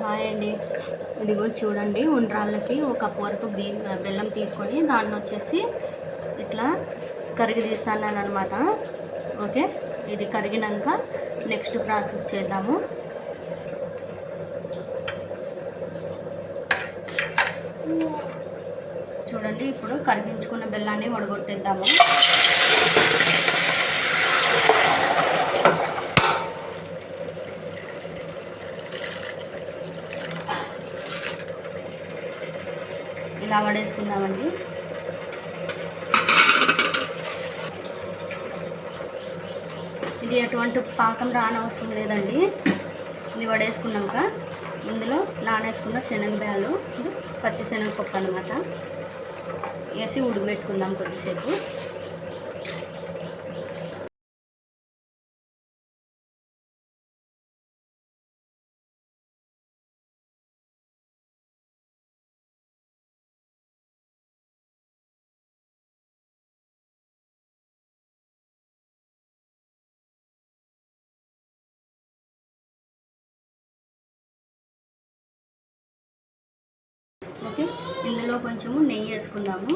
Hi అండి. ఇదిగో చూడండి ఉండ్రాళ్ళకి ఒక కప్పు వరకు బియ్యం బెల్లం తీసుకొని దాన్ని వచ్చేసి ఇట్లా కరిగి తీస్తాను అనమాట ఓకే? ఇది కరిగినాక నెక్స్ట్ ప్రాసెస్ చేద్దాము. చూడండి ఇప్పుడు కరిగించుకున్న బెల్లాన్ని వడగొట్టేద్దాము. ఇలా వడేసుకుందామండి. ఇది ఎటువంటి పాకం రానవసరం లేదండి. ఇది వడేసుకున్నాక ఇందులో నానేసుకున్న శనగబ్యాలు ఇది పచ్చి శనగపప్పు అనమాట వేసి ఉడకబెట్టుకుందాం కొద్దిసేపు. ఓకే ఇందులో కొంచెము నెయ్యి వేసుకుందాము.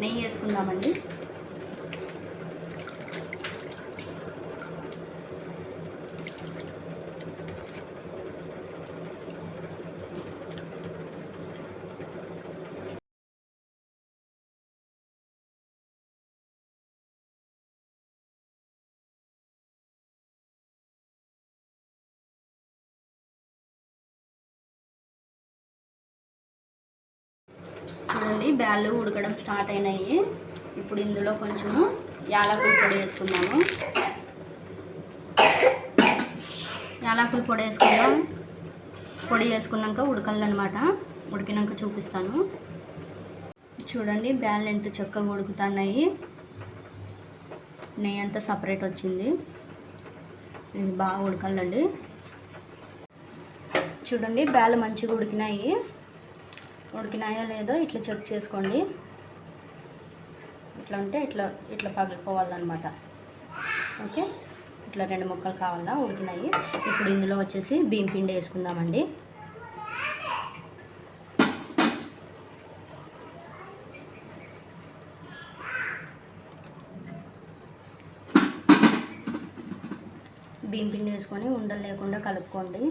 నెయ్యి వేసుకుందామండి చూడండి బ్యాళ్ళు ఉడకడం స్టార్ట్ అయినాయి. ఇప్పుడు ఇందులో కొంచెము యాలకుల పొడి వేసుకుందాము. యాలకుల పొడి వేసుకుందాం. పొడి వేసుకున్నాక ఉడకాలన్నమాట ఉడికినాక చూపిస్తాను. చూడండి బ్యాళ్ళు ఎంత చక్కగా ఉడుకుతున్నాయి. నెయ్యి అంతా సపరేట్ వచ్చింది. ఇది బాగా ఉడకాలండి. చూడండి బ్యాళ్ళు మంచిగా ఉడికినాయి. ఉడికినాయో లేదో ఇట్లా చెక్ చేసుకోండి. ఇట్లా ఉంటే ఇట్లా ఇట్లా పగిలిపోవాలన్నమాట. ఓకే? ఇట్లా రెండు ముక్కలు కావాలా? ఉడికినాయి. ఇప్పుడు ఇందులో వచ్చేసి బియ్యం పిండి వేసుకుందామండి. బియ్యం పిండి వేసుకొని ఉండలు లేకుండా కలుపుకోండి.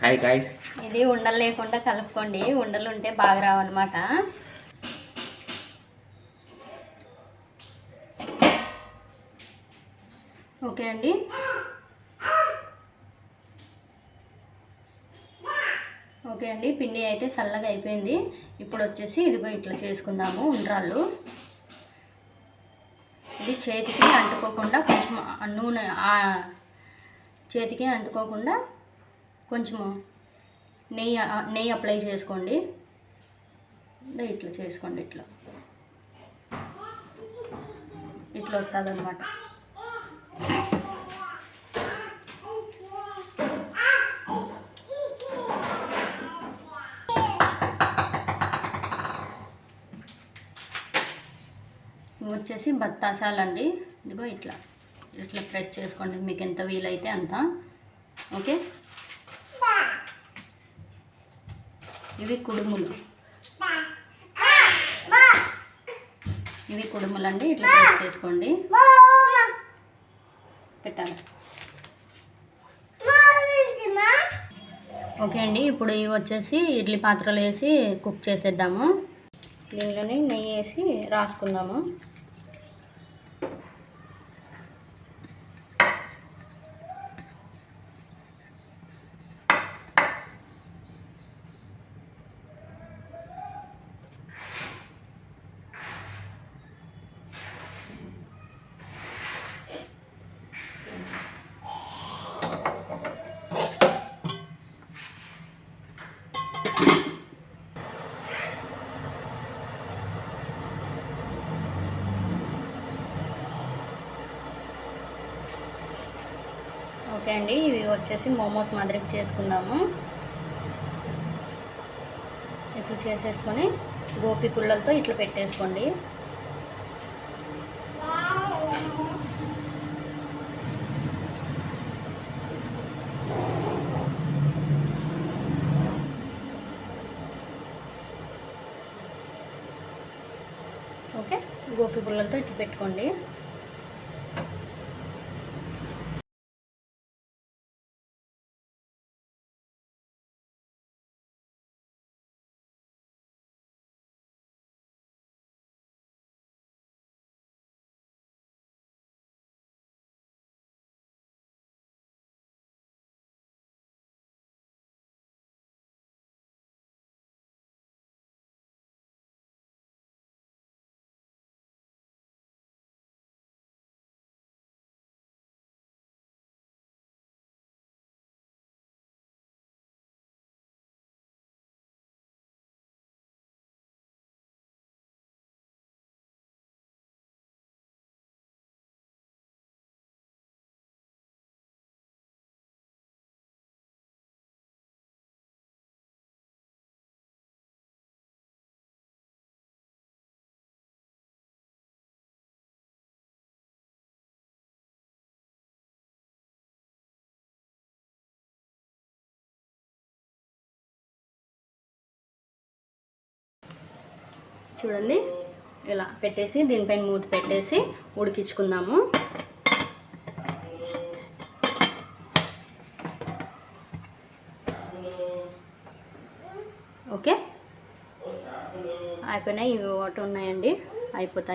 హాయ్ గాయస్ ఇది ఉండలు లేకుండా కలుపుకోండి. ఉండలు ఉంటే బాగా రావన్నమాట. ఓకే అండి. ఓకే అండి. పిండి అయితే చల్లగా అయిపోయింది. ఇప్పుడు వచ్చేసి ఇదిగో ఇట్లా చేసుకుందాము ఉండ్రాళ్ళు. ఇది చేతికి అంటుకోకుండా కొంచెం నూనె చేతికి అంటుకోకుండా కొంచెము నెయ్యి నెయ్యి అప్లై చేసుకోండి. ఇట్లా చేసుకోండి ఇట్లా. ఇట్లా వస్తుంది అనమాట వచ్చేసి బత్తాసాలండి ఇదిగో ఇట్లా. ఇట్లా ప్రెస్ చేసుకోండి. మీకు ఎంత వీలైతే అంత. ఓకే? ఇవి కుడుములు. ఇవి కుడుములు అండి ఇట్లా ప్రెస్ చేసుకోండి. పెట్టాలి. ఓకే అండి ఇప్పుడు ఇవి వచ్చేసి ఇడ్లీ పాత్రలు వేసి కుక్ చేసేద్దాము. దీనిలోనే నెయ్యి వేసి రాసుకుందాము. ఓకే అండి. ఇవి వచ్చేసి మోమోస్ మాదిరికి చేసుకుందాము. ఇట్లా చేసేసుకొని గోపి పుల్లలతో ఇట్లా పెట్టేసుకోండి. ఓకే గోపి పుల్లలతో ఇట్లా పెట్టుకోండి. చూడండి. ఇలా పెట్టేసి దీనిపైన మూత పెట్టేసి ఉడికించుకుందాము. ఓకే? అయిపోయినాయి ఇవి ఒకటి ఉన్నాయండి. అయిపోతాయి.